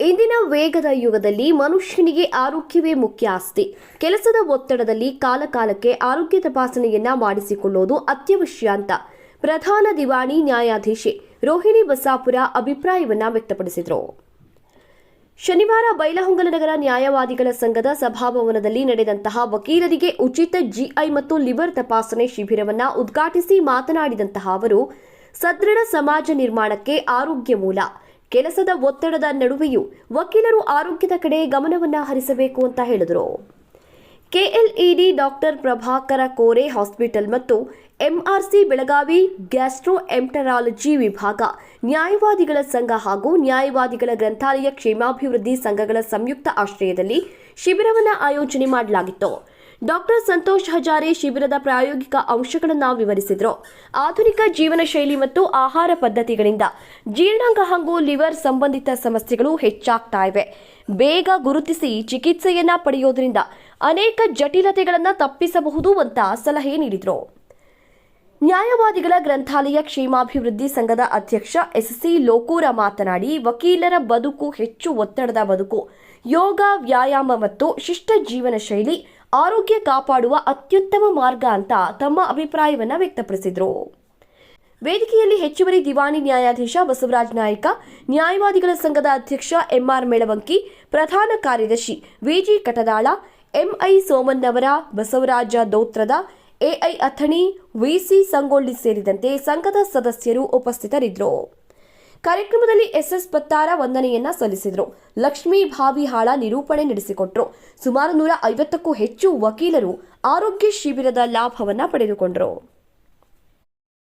ಇಂದಿನ ವೇಗದ ಯುಗದಲ್ಲಿ ಮನುಷ್ಯನಿಗೆ ಆರೋಗ್ಯವೇ ಮುಖ್ಯ ಆಸ್ತಿ. ಕೆಲಸದ ಒತ್ತಡದಲ್ಲಿ ಕಾಲಕಾಲಕ್ಕೆ ಆರೋಗ್ಯ ತಪಾಸಣೆಯನ್ನ ಮಾಡಿಸಿಕೊಳ್ಳುವುದು ಅತ್ಯವಶ್ಯ ಅಂತ ಪ್ರಧಾನ ದಿವಾಣಿ ನ್ಯಾಯಾಧೀಶೆ ರೋಹಿಣಿ ಬಸಾಪುರ ಅಭಿಪ್ರಾಯವನ್ನ ವ್ಯಕ್ತಪಡಿಸಿದರು. ಶನಿವಾರ ಬೈಲಹೊಂಗಲ ನಗರ ನ್ಯಾಯವಾದಿಗಳ ಸಂಘದ ಸಭಾಭವನದಲ್ಲಿ ನಡೆದಂತಹ ವಕೀಲರಿಗೆ ಉಚಿತ ಜಿಐ ಮತ್ತು ಲಿವರ್ ತಪಾಸಣೆ ಶಿಬಿರವನ್ನು ಉದ್ಘಾಟಿಸಿ ಮಾತನಾಡಿದಂತಹ ಅವರು, ಸದೃಢ ಸಮಾಜ ನಿರ್ಮಾಣಕ್ಕೆ ಆರೋಗ್ಯ ಮೂಲ. ಕೆಲಸದ ಒತ್ತಡದ ನಡುವೆಯೂ ವಕೀಲರು ಆರೋಗ್ಯದ ಕಡೆ ಗಮನವನ್ನು ಹರಿಸಬೇಕು ಅಂತ ಹೇಳಿದರು. KLE D doctor Prabhakar Kore hospital ಮತ್ತು ಎಂಆರ್ಸಿ ಬೆಳಗಾವಿ ಗ್ಯಾಸ್ಟ್ರೋ ಎಂಟರಾಲಜಿ ವಿಭಾಗ ನ್ಯಾಯವಾದಿಗಳ ಸಂಘ ಹಾಗೂ ನ್ಯಾಯವಾದಿಗಳ ಗ್ರಂಥಾಲಯ ಕ್ಷೇಮಾಭಿವೃದ್ಧಿ ಸಂಘಗಳ ಸಂಯುಕ್ತ ಆಶ್ರಯದಲ್ಲಿ ಶಿಬಿರವನ್ನು ಆಯೋಜನೆ ಮಾಡಲಾಗಿತ್ತು. ಡಾಕ್ಟರ್ ಸಂತೋಷ್ ಹಜಾರೆ ಶಿಬಿರದ ಪ್ರಾಯೋಗಿಕ ಅಂಶಗಳನ್ನು ವಿವರಿಸಿದರು. ಆಧುನಿಕ ಜೀವನ ಶೈಲಿ ಮತ್ತು ಆಹಾರ ಪದ್ಧತಿಗಳಿಂದ ಜೀರ್ಣಾಂಗ ಹಾಗೂ ಲಿವರ್ ಸಂಬಂಧಿತ ಸಮಸ್ಯೆಗಳು ಹೆಚ್ಚಾಗ್ತಾ ಇವೆ. ಬೇಗ ಗುರುತಿಸಿ ಚಿಕಿತ್ಸೆಯನ್ನ ಪಡೆಯೋದ್ರಿಂದ ಅನೇಕ ಜಟಿಲತೆಗಳನ್ನು ತಪ್ಪಿಸಬಹುದು ಅಂತ ಸಲಹೆ ನೀಡಿದರು. ನ್ಯಾಯವಾದಿಗಳ ಗ್ರಂಥಾಲಯ ಕ್ಷೇಮಾಭಿವೃದ್ಧಿ ಸಂಘದ ಅಧ್ಯಕ್ಷ ಎಸ್ಸಿ ಲೋಕೂರ ಮಾತನಾಡಿ, ವಕೀಲರ ಬದುಕು ಹೆಚ್ಚು ಒತ್ತಡದ ಬದುಕು, ಯೋಗ, ವ್ಯಾಯಾಮ ಮತ್ತು ಶಿಷ್ಟ ಜೀವನ ಶೈಲಿ ಆರೋಗ್ಯ ಕಾಪಾಡುವ ಅತ್ಯುತ್ತಮ ಮಾರ್ಗ ಅಂತ ತಮ್ಮ ಅಭಿಪ್ರಾಯವನ್ನು ವ್ಯಕ್ತಪಡಿಸಿದರು. ವೇದಿಕೆಯಲ್ಲಿ ಹೆಚ್ಚುವರಿ ದಿವಾಣಿ ನ್ಯಾಯಾಧೀಶ ಬಸವರಾಜ ನಾಯಕ, ನ್ಯಾಯವಾದಿಗಳ ಸಂಘದ ಅಧ್ಯಕ್ಷ ಎಂಆರ್ ಮೇಳವಂಕಿ, ಪ್ರಧಾನ ಕಾರ್ಯದರ್ಶಿ VG Katadal MI Somannavar Basavaraja Dotrad AI Athani VC Sangolli ಸೇರಿದಂತೆ ಸಂಘದ ಸದಸ್ಯರು ಉಪಸ್ಥಿತರಿದ್ದರು. ಕಾರ್ಯಕ್ರಮದಲ್ಲಿ ಎಸ್ಎಸ್ ಪತ್ತಾರ ವಂದನೆಯನ್ನ ಸಲ್ಲಿಸಿದರು. ಲಕ್ಷ್ಮೀ ಭಾವಿಹಾಳ ನಿರೂಪಣೆ ನಡೆಸಿಕೊಟ್ರು. ಸುಮಾರು ನೂರ ಐವತ್ತಕ್ಕೂ ಹೆಚ್ಚು ವಕೀಲರು ಆರೋಗ್ಯ ಶಿಬಿರದ ಲಾಭವನ್ನ ಪಡೆದುಕೊಂಡರು.